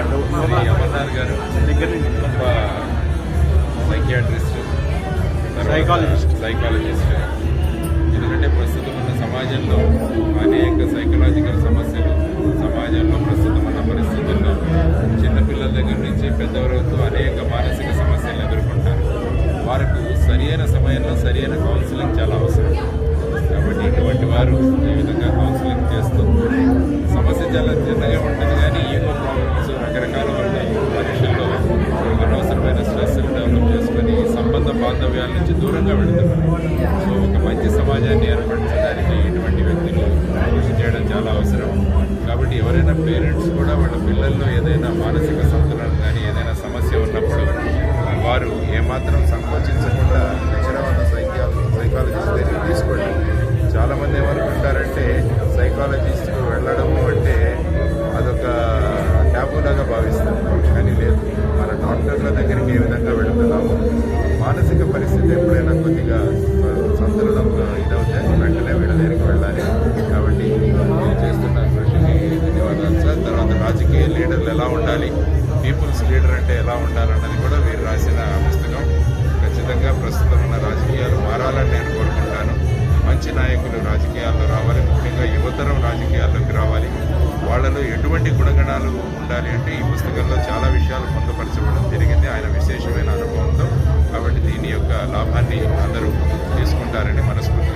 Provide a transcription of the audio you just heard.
అమర్నాథ్ గారు దగ్గర గొప్ప సైకియాట్రిస్ట్ సైకాలజిస్ట్. సైకాలజిస్ట్. ఎందుకంటే ప్రస్తుతం ఉన్న సమాజంలో అనేక సైకలాజికల్ సమస్యలు సమాజంలో ప్రస్తుతం ఉన్న పరిస్థితుల్లో చిన్నపిల్లల దగ్గర నుంచి పెద్దవరకు అనేక మానసిక సమస్యలు ఎదుర్కొంటారు. వారికి సరైన సమయంలో సరైన కౌన్సిలింగ్ చాలా అవసరం. కాబట్టి ఇటువంటి వారు ఈ విధంగా కౌన్సిలింగ్ చేస్తూ సమస్య చాలా చిన్నగా ఉంటుంది. సో రకరకాల మనుషుల్లో అనవసరమైన స్ట్రెస్ డెవలప్ చేసుకొని సంబంధ బాంధవ్యాల నుంచి దూరంగా వెళుతున్నారు. సో ఒక మంచి సమాజాన్ని ఏర్పరచడానికి ఇటువంటి వ్యక్తులు కృషి చేయడం చాలా అవసరం. కాబట్టి ఎవరైనా పేరెంట్స్ కూడా వాళ్ళ పిల్లల్లో ఏదైనా మానసిక సంతులనం కానీ ఏదైనా సమస్య ఉన్నప్పుడు వారు ఏమాత్రం సంకోచించకుండా దగ్గర ఉన్న సైకాలజీ సైకాలజిస్ట్ దగ్గర తీసుకోండి. చాలామంది ఏమనుకుంటారంటే సైకాలజిస్ట్కి వెళ్ళడము అంటే పరిస్థితి ఎప్పుడైనా కొద్దిగా సంతులనం ఇదవుతే వెంటనే వీళ్ళ వెళ్ళాలి. కాబట్టి నేను చేస్తున్న కృషికి ధన్యవాదాలు సార్. తర్వాత రాజకీయ లీడర్లు ఎలా ఉండాలి? పీపుల్స్ లీడర్ అంటే ఎలా ఉండాలన్నది కూడా వీరు రాసిన పుస్తకం. ఖచ్చితంగా ప్రస్తుతం ఉన్న రాజకీయాలు మారాలని నేను కోరుకుంటాను. మంచి నాయకులు రాజకీయాల్లో రావాలి. ముఖ్యంగా యువతరం రాజకీయాల్లోకి రావాలి. వాళ్ళలో ఎటువంటి గుణగణాలు ఉండాలి అంటే ఈ పుస్తకంలో చాలా విషయాలు పొందుపరచబడడం జరిగింది. ఆయన విశేషమైన అనుభవం. యొక్క లాభాన్ని అందరూ తీసుకుంటారని మనస్ఫూర్తిగా